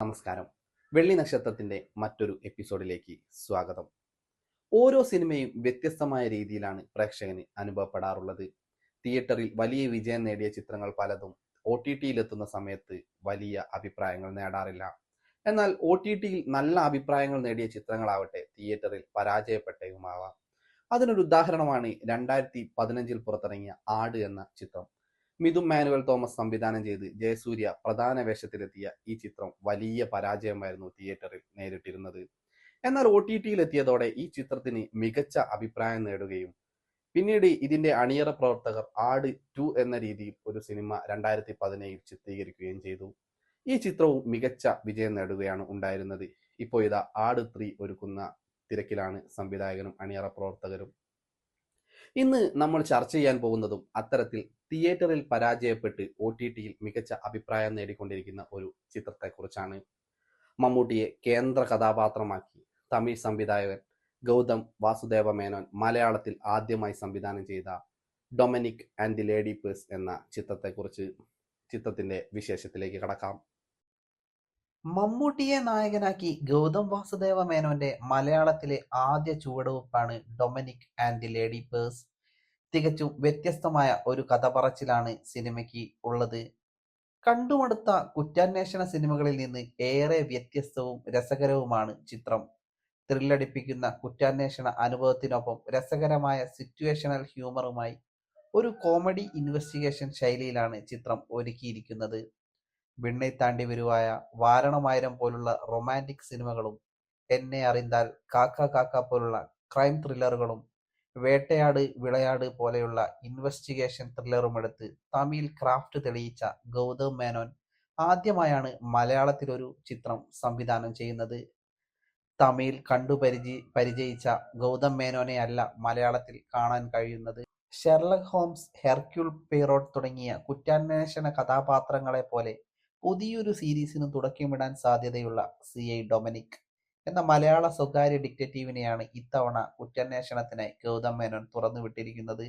നമസ്കാരം. വെള്ളി നക്ഷത്രത്തിന്റെ മറ്റൊരു എപ്പിസോഡിലേക്ക് സ്വാഗതം. ഓരോ സിനിമയും വ്യത്യസ്തമായ രീതിയിലാണ് പ്രേക്ഷകന് അനുഭവപ്പെടാറുള്ളത്. തിയേറ്ററിൽ വലിയ വിജയം നേടിയ ചിത്രങ്ങൾ പലതും ഒ ടി ടിയിലെത്തുന്ന സമയത്ത് വലിയ അഭിപ്രായങ്ങൾ നേടാറില്ല. എന്നാൽ ഒ ടി ടിയിൽ നല്ല അഭിപ്രായങ്ങൾ നേടിയ ചിത്രങ്ങളാവട്ടെ തിയേറ്ററിൽ പരാജയപ്പെട്ടയുമാവാം. അതിനൊരു ഉദാഹരണമാണ് രണ്ടായിരത്തി പതിനഞ്ചിൽ പുറത്തിറങ്ങിയ ആട് എന്ന ചിത്രം. മിഥുൻ മാനുവൽ തോമസ് സംവിധാനം ചെയ്ത് ജയസൂര്യ പ്രധാന വേഷത്തിലെത്തിയ ഈ ചിത്രം വലിയ പരാജയമായിരുന്നു തിയേറ്ററിൽ നേരിട്ടിരുന്നത്. എന്നാൽ ഒ ടി ടിയിൽ എത്തിയതോടെ ഈ ചിത്രത്തിന് മികച്ച അഭിപ്രായം നേടുകയും പിന്നീട് ഇതിന്റെ അണിയറ പ്രവർത്തകർ ആട് ടു എന്ന രീതിയിൽ ഒരു സിനിമ രണ്ടായിരത്തി പതിനേഴിൽ ചിത്രീകരിക്കുകയും ചെയ്തു. ഈ ചിത്രവും മികച്ച വിജയം നേടുകയാണ് ഉണ്ടായിരുന്നത്. ഇപ്പോൾ ഇതാ ആട് ത്രീ ഒരുക്കുന്ന തിരക്കിലാണ് സംവിധായകനും അണിയറ പ്രവർത്തകരും. ഇന്ന് നമ്മൾ ചർച്ച ചെയ്യാൻ പോകുന്നതും അത്തരത്തിൽ തിയേറ്ററിൽ പരാജയപ്പെട്ട് ഒ ടി ടിയിൽ മികച്ച അഭിപ്രായം നേടിക്കൊണ്ടിരിക്കുന്ന ഒരു ചിത്രത്തെക്കുറിച്ചാണ്. മമ്മൂട്ടിയെ കേന്ദ്ര കഥാപാത്രമാക്കി തമിഴ് സംവിധായകൻ ഗൗതം വാസുദേവ മേനോൻ മലയാളത്തിൽ ആദ്യമായി സംവിധാനം ചെയ്ത Dominic and the lady purse എന്ന ചിത്രത്തെക്കുറിച്ച് ചിത്രത്തിന്റെ വിശേഷത്തിലേക്ക് കടക്കാം. മമ്മൂട്ടിയെ നായകനാക്കി ഗൗതം വാസുദേവ മേനോന്റെ മലയാളത്തിലെ ആദ്യ ചുവടുവെപ്പാണ് Dominic and the lady purse. തികച്ചും വ്യത്യസ്തമായ ഒരു കഥ പറച്ചിലാണ് സിനിമയ്ക്ക് ഉള്ളത്. കണ്ടുമടുത്ത കുറ്റാന്വേഷണ സിനിമകളിൽ നിന്ന് ഏറെ വ്യത്യസ്തവും രസകരവുമാണ് ചിത്രം. ത്രില്ലടിപ്പിക്കുന്ന കുറ്റാന്വേഷണ അനുഭവത്തിനൊപ്പം രസകരമായ സിറ്റുവേഷണൽ ഹ്യൂമറുമായി ഒരു കോമഡി ഇൻവെസ്റ്റിഗേഷൻ ശൈലിയിലാണ് ചിത്രം ഒരുക്കിയിരിക്കുന്നത്. വിണ്ണை താണ്ടി വരുവായ വാരണമായിരം പോലുള്ള റൊമാന്റിക് സിനിമകളും എന്നെ അറിന്താൽ കാക്ക കാക്ക പോലുള്ള ക്രൈം ത്രില്ലറുകളും വേട്ടയാട് വിളയാട് പോലെയുള്ള ഇൻവെസ്റ്റിഗേഷൻ ത്രില്ലറും എടുത്ത് തമിഴ് ക്രാഫ്റ്റ് തെളിയിച്ച ഗൗതം മേനോൻ ആദ്യമായാണ് മലയാളത്തിലൊരു ചിത്രം സംവിധാനം ചെയ്യുന്നത്. തമിഴ് കണ്ടു പരിചയ പരിചയിച്ച ഗൗതം മേനോനെ അല്ല മലയാളത്തിൽ കാണാൻ കഴിയുന്നത്. ഷെർലക് ഹോംസ് ഹെർക്യൂൾ പീറോട്ട് തുടങ്ങിയ കുറ്റാന്വേഷണ കഥാപാത്രങ്ങളെ പോലെ പുതിയൊരു സീരീസിന് തുടക്കമിടാൻ സാധ്യതയുള്ള സി ഐ ഡൊമിനിക് എന്ന മലയാള സ്വകാര്യ ഡിക്റ്റേറ്റീവിനെയാണ് ഇത്തവണ കുറ്റാന്വേഷണത്തിനായി ഗൗതം മേനോൻ തുറന്നുവിട്ടിരിക്കുന്നത്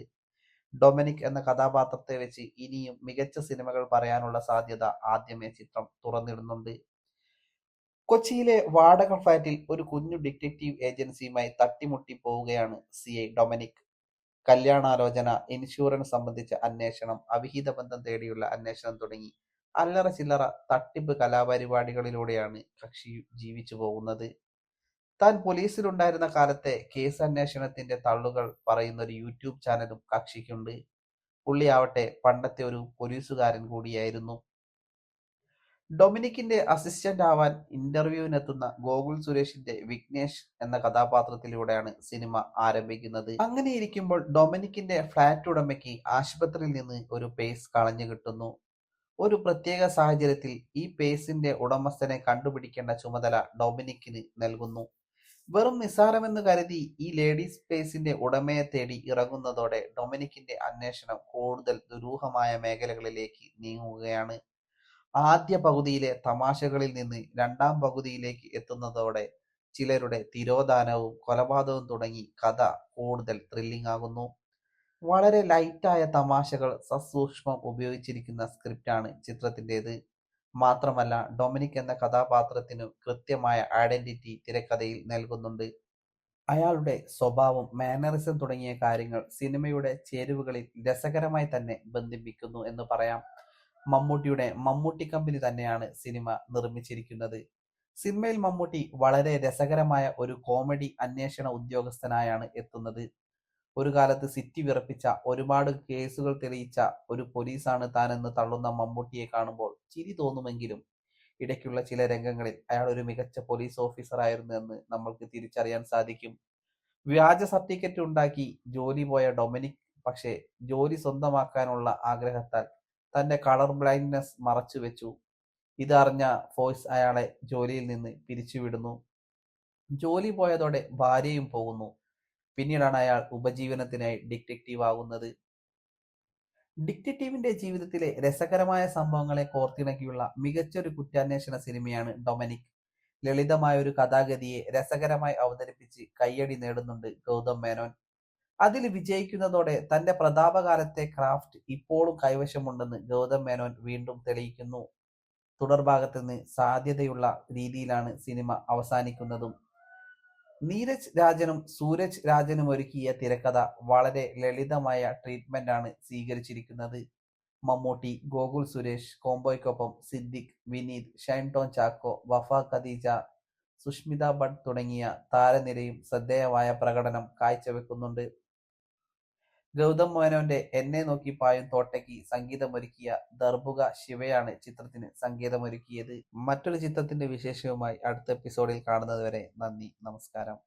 ഡൊമിനിക് എന്ന കഥാപാത്രത്തെ വെച്ച് ഇനിയും മികച്ച സിനിമകൾ പറയാനുള്ള സാധ്യത ആദ്യമേ ചിത്രം തുറന്നിടുന്നുണ്ട്. കൊച്ചിയിലെ വാടക ഫ്ലാറ്റിൽ ഒരു കുഞ്ഞു ഡിറ്റക്റ്റീവ് ഏജൻസിയുമായി തട്ടിമുട്ടി പോവുകയാണ് സി ഐ ഡൊമിനിക്. കല്യാണാലോചന ഇൻഷുറൻസ് സംബന്ധിച്ച അന്വേഷണം അവിഹിത ബന്ധം തേടിയുള്ള അന്വേഷണം തുടങ്ങി അല്ലറ ചില്ലറ തട്ടിപ്പ് കലാപരിപാടികളിലൂടെയാണ് കക്ഷി ജീവിച്ചു പോകുന്നത്. താൻ പോലീസിലുണ്ടായിരുന്ന കാലത്തെ കേസ് അന്വേഷണത്തിന്റെ തള്ളുകൾ പറയുന്ന ഒരു യൂട്യൂബ് ചാനലും കക്ഷിക്കുണ്ട്. പുള്ളിയാവട്ടെ പണ്ടത്തെ ഒരു പോലീസുകാരൻ കൂടിയായിരുന്നു. ഡൊമിനിക്കിന്റെ അസിസ്റ്റന്റ് ആവാൻ ഇന്റർവ്യൂവിനെത്തുന്ന ഗോകുൽ സുരേഷിന്റെ വിഘ്നേഷ് എന്ന കഥാപാത്രത്തിലൂടെയാണ് സിനിമ ആരംഭിക്കുന്നത്. അങ്ങനെ ഇരിക്കുമ്പോൾ ഡൊമിനിക്കിന്റെ ഫ്ളാറ്റ് ഉടമയ്ക്ക് ആശുപത്രിയിൽ നിന്ന് ഒരു പേസ് കളഞ്ഞു കിട്ടുന്നു. ഒരു പ്രത്യേക സാഹചര്യത്തിൽ ഈ പേസിന്റെ ഉടമസ്ഥനെ കണ്ടുപിടിക്കേണ്ട ചുമതല ഡൊമിനിക്കിന് നൽകുന്നു. വെറും നിസ്സാരമെന്ന് കരുതി ഈ ലേഡീസ് പേസിന്റെ ഉടമയെ തേടി ഇറങ്ങുന്നതോടെ ഡൊമിനിക്കിന്റെ അന്വേഷണം കൂടുതൽ ദുരൂഹമായ മേഖലകളിലേക്ക് നീങ്ങുകയാണ്. ആദ്യ പകുതിയിലെ തമാശകളിൽ നിന്ന് രണ്ടാം പകുതിയിലേക്ക് എത്തുന്നതോടെ ചിലരുടെ തിരോധാനവും കൊലപാതകവും തുടങ്ങി കഥ കൂടുതൽ ത്രില്ലിംഗ് ആകുന്നു. വളരെ ലൈറ്റായ തമാശകൾ സസൂക്ഷ്മം ഉപയോഗിച്ചിരിക്കുന്ന സ്ക്രിപ്റ്റാണ് ചിത്രത്തിന്റെത്. മാത്രമല്ല ഡൊമിനിക് എന്ന കഥാപാത്രത്തിനു കൃത്യമായ ഐഡന്റിറ്റി തിരക്കഥയിൽ നൽകുന്നുണ്ട്. അയാളുടെ സ്വഭാവം മാനറിസം തുടങ്ങിയ കാര്യങ്ങൾ സിനിമയുടെ ചേരുവകളിൽ രസകരമായി തന്നെ ബന്ധിപ്പിക്കുന്നു എന്ന് പറയാം. മമ്മൂട്ടിയുടെ മമ്മൂട്ടി കമ്പനി തന്നെയാണ് സിനിമ നിർമ്മിച്ചിരിക്കുന്നത്. സിനിമയിൽ മമ്മൂട്ടി വളരെ രസകരമായ ഒരു കോമഡി അന്വേഷണ ഉദ്യോഗസ്ഥനായാണ് എത്തുന്നത്. ഒരു കാലത്ത് സിറ്റി വിറപ്പിച്ച ഒരുപാട് കേസുകൾ തെളിയിച്ച ഒരു പോലീസാണ് താനെന്ന് തള്ളുന്ന മമ്മൂട്ടിയെ കാണുമ്പോൾ ചിരി തോന്നുമെങ്കിലും ഇടയ്ക്കുള്ള ചില രംഗങ്ങളിൽ അയാൾ ഒരു മികച്ച പോലീസ് ഓഫീസറായിരുന്നു എന്ന് നമ്മൾക്ക് തിരിച്ചറിയാൻ സാധിക്കും. വ്യാജ സർട്ടിഫിക്കറ്റ് ഉണ്ടാക്കി ജോലി പോയ ഡൊമിനിക് പക്ഷേ ജോലി സ്വന്തമാക്കാനുള്ള ആഗ്രഹത്താൽ തന്റെ കളർ ബ്ലൈൻഡ്നെസ് മറച്ചു വെച്ചു ഇതറിഞ്ഞ ഫോഴ്സ് അയാളെ ജോലിയിൽ നിന്ന് പിരിച്ചുവിടുന്നു. ജോലി പോയതോടെ ഭാര്യയും പോകുന്നു. പിന്നീടാണ് അയാൾ ഉപജീവനത്തിനായി ഡിറ്റക്റ്റീവ് ആകുന്നത് ഡിറ്റക്റ്റീവിന്റെ ജീവിതത്തിലെ രസകരമായ സംഭവങ്ങളെ കോർത്തിണക്കിയുള്ള മികച്ചൊരു കുറ്റാന്വേഷണ സിനിമയാണ് ഡൊമനിക്. ലളിതമായ ഒരു കഥാഗതിയെ രസകരമായി അവതരിപ്പിച്ച് കയ്യടി നേടുന്നുണ്ട് ഗൗതം മേനോൻ. അതിൽ വിജയിക്കുന്നതോടെ തന്റെ പ്രതാപകാലത്തെ ക്രാഫ്റ്റ് ഇപ്പോഴും കൈവശമുണ്ടെന്ന് ഗൗതം മേനോൻ വീണ്ടും തെളിയിക്കുന്നു. തുടർഭാഗത്ത് നിന്ന് സാധ്യതയുള്ള രീതിയിലാണ് സിനിമ അവസാനിക്കുന്നതും. നീരജ് രാജനും സൂരജ് രാജനും ഒരുക്കിയ തിരക്കഥ വളരെ ലളിതമായ ട്രീറ്റ്മെന്റ് ആണ് സ്വീകരിച്ചിരിക്കുന്നത്. മമ്മൂട്ടി ഗോകുൽ സുരേഷ് കോംബോയ്ക്കൊപ്പം സിദ്ദിഖ് വിനീത് ഷൈൻ ടോൺ ചാക്കോ വഫ ഖദീജ സുഷ്മിത ഭട്ട് തുടങ്ങിയ താരനിരയും ശ്രദ്ധേയമായ പ്രകടനം കാഴ്ചവെക്കുന്നുണ്ട്. ഗൗതം മേനോന്റെ എന്നെ നോക്കി പായും തോട്ടയ്ക്ക് സംഗീതമൊരുക്കിയ ദർബുക ശിവയാണ് ചിത്രത്തിന് സംഗീതമൊരുക്കിയത്. മറ്റൊരു ചിത്രത്തിന്റെ വിശേഷവുമായി അടുത്ത എപ്പിസോഡിൽ കാണുന്നതുവരെ നന്ദി നമസ്കാരം.